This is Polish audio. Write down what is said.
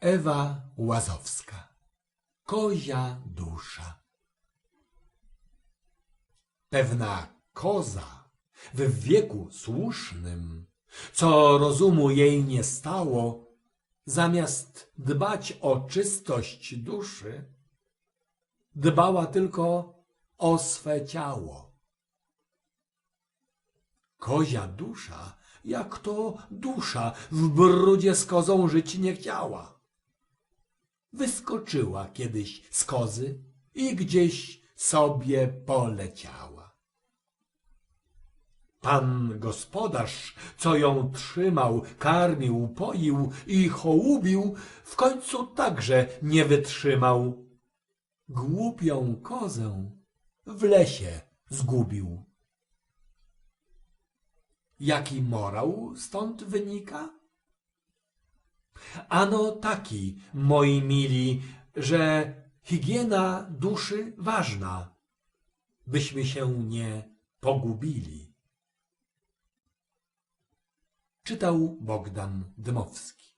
Ewa Łazowska Kozia dusza Pewna koza w wieku słusznym, co rozumu jej nie stało, zamiast dbać o czystość duszy, dbała tylko o swe ciało. Kozia dusza, jak to dusza, w brudzie z kozą żyć nie chciała. Wyskoczyła kiedyś z kozy i gdzieś sobie poleciała. Pan gospodarz, co ją trzymał, karmił, poił i hołubił, w końcu także nie wytrzymał. Głupią kozę w lesie zgubił. Jaki morał stąd wynika? Ano taki, moi mili, że higiena duszy ważna, byśmy się nie pogubili. Czytał Bogdan Dmowski